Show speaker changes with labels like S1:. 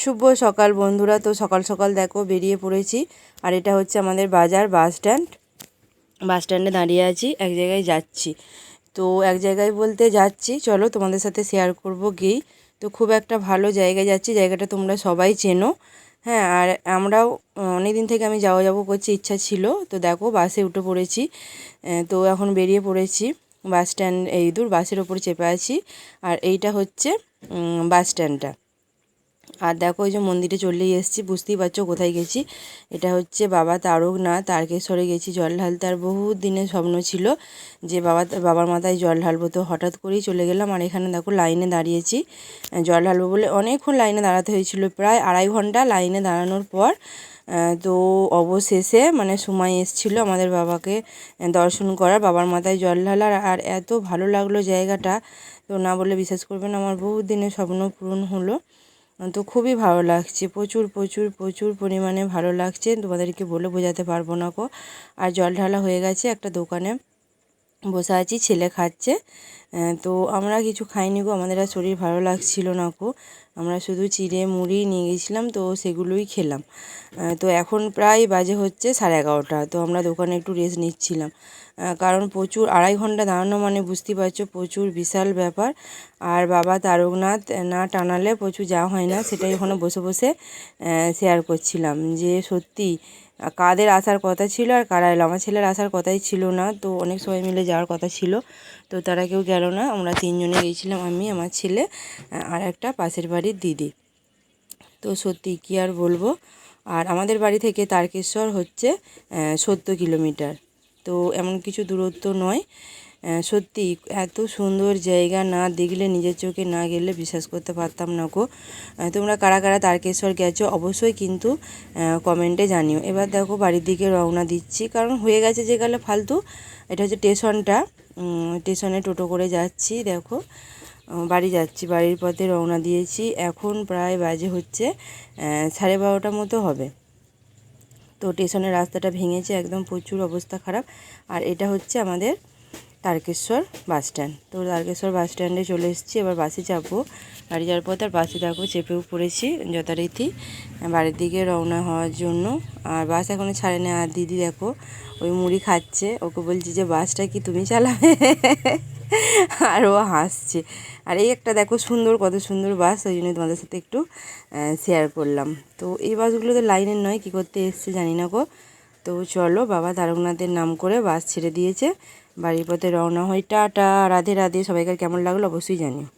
S1: শুভ সকাল বন্ধুরা। তো সকাল সকাল দেখো বেরিয়ে পড়েছি। আর এটা হচ্ছে আমাদের বাজার, বাস স্ট্যান্ড। বাস স্ট্যান্ডে দাঁড়িয়ে আছি, এক জায়গায় যাচ্ছি। তো এক জায়গায় বলতে যাচ্ছি, চলো তোমাদের সাথে শেয়ার করব গিয়েই তো খুব একটা ভালো জায়গায় যাচ্ছি, জায়গাটা তোমরা সবাই চেনো। হ্যাঁ আর আমরাও অনেক দিন থেকে আমি যাওয়া যাব করছি, ইচ্ছা ছিল। তো দেখো বাসে উঠে পড়েছি। তো এখন বেরিয়ে পড়েছি বাস স্ট্যান্ড, এই দূর বাসের ওপর চেপে আছি। আর এইটা হচ্ছে বাস স্ট্যান্ডটা। আর দেখো ওই যে মন্দিরে চলেই এসেছি, বুঝতেই পারছ কোথায় গেছি। এটা হচ্ছে বাবা তারকনাথ, তারকেশ্বরে গেছি জল ঢালতে। আর বহু দিনের স্বপ্ন ছিল যে বাবা, বাবার মাথায় জল ঢালবো। তো হঠাৎ করেই চলে গেলাম আর এখানে দেখো লাইনে দাঁড়িয়েছি। জল ঢালবো বলে অনেকক্ষণ লাইনে দাঁড়াতে হয়েছিল। প্রায় আড়াই ঘণ্টা লাইনে দাঁড়ানোর পর তো অবশেষে মানে সময় এসেছিল আমাদের বাবাকে দর্শন করার। বাবার মাথায় জল ঢালার। আর এত ভালো লাগল জায়গাটা। তো না বলে বিশ্বাস করবেন, আমার বহু দিনের স্বপ্ন পূরণ হলো। তো খুবই ভালো লাগছে। প্রচুর প্রচুর প্রচুর পরিমাণে ভালো লাগছে। তোমাদেরকে বলে বোঝাতে পারব না কো আর জল ঢালা হয়ে গেছে একটা দোকানে। বসে আছি, ছেলে খাচ্ছে। তো আমরা কিছু খাইনি গো, আমাদের আর শরীর ভালো লাগছিল না গো। আমরা শুধু চিড়ে মুড়ি নিয়ে গেছিলাম, তো সেগুলোই খেলাম। তো এখন প্রায় বাজে হচ্ছে সাড়ে এগারোটা, তো আমরা দোকানে একটু রেস্ট নিচ্ছিলাম। কারণ প্রচুর, আড়াই ঘণ্টা দাঁড়ানো মানে বুঝতেই পারছ, প্রচুর বিশাল ব্যাপার। আর বাবা তারকনাথ না টানালে প্রচুর যাওয়া হয় না, সেটাই ওখানে বসে বসে শেয়ার করছিলাম যে সত্যি কাদের আসার কথা ছিল আর কারা এলো? আমার ছেলের আসার কথাই ছিল না, তো অনেক সবাই মিলে যাওয়ার কথা ছিল। তো তারা কেউ গেল না, আমরা তিনজনে গিয়েছিলাম আমি, আমার ছেলে, আর একটা পাশের বাড়ির দিদি। তো সত্যি কী আর বলব? আর আমাদের বাড়ি থেকে তারকেশ্বর হচ্ছে সত্তর কিলোমিটার। তো এমন কিছু দূরত্ব নয়। সত্যি এত সুন্দর জায়গা না দেখলে, নিজের চোখে না গেলে বিশ্বাস করতে পারতাম না গো। তোমরা কারা কারা তারকেশ্বর গেছো অবশ্যই কিন্তু কমেন্টে জানিও। এবার দেখো বাড়ির দিকে রওনা দিচ্ছি, কারণ হয়ে গেছে যে গেলে ফালতু। এটা হচ্ছে স্টেশনটা স্টেশনে টোটো করে যাচ্ছি, দেখো। বাড়ি যাচ্ছি, বাড়ির পথে রওনা দিয়েছি। এখন প্রায় বাজে হচ্ছে সাড়ে বারোটা মতো হবে। তো স্টেশনের রাস্তাটা ভেঙেছে, একদম প্রচুর অবস্থা খারাপ। আর এটা হচ্ছে আমাদের তারকেশ্বর বাস স্ট্যান্ড। তো তারকেশ্বর বাস স্ট্যান্ডে চলে এসেছি, এবার বাসে চাপবো বাড়ি যাওয়ার পর তার বাসে দেখো চেপেও পড়েছি যথারীতি। বাড়ির দিকে রওনা হওয়ার জন্য। আর বাস এখনও ছাড়ে না। আর দিদি দেখো, ওই মুড়ি খাচ্ছে। ওকে বলছি যে, বাসটা কি তুমি চালাবে? আর ও হাসছে। আর এই একটা দেখো সুন্দর, কত সুন্দর বাস। ওই জন্য তোমাদের সাথে একটু শেয়ার করলাম। তো এই বাসগুলো তো লাইনের নয়, কী করতে এসছে জানি না গো। তো চলো বাবা তারকনাথের নাম করে বাস ছেড়ে দিয়েছে। বাড়ির পথে রওনা হয় টাটা, রাধে রাধে। সবাইকার কেমন লাগল অবশ্যই জানিও।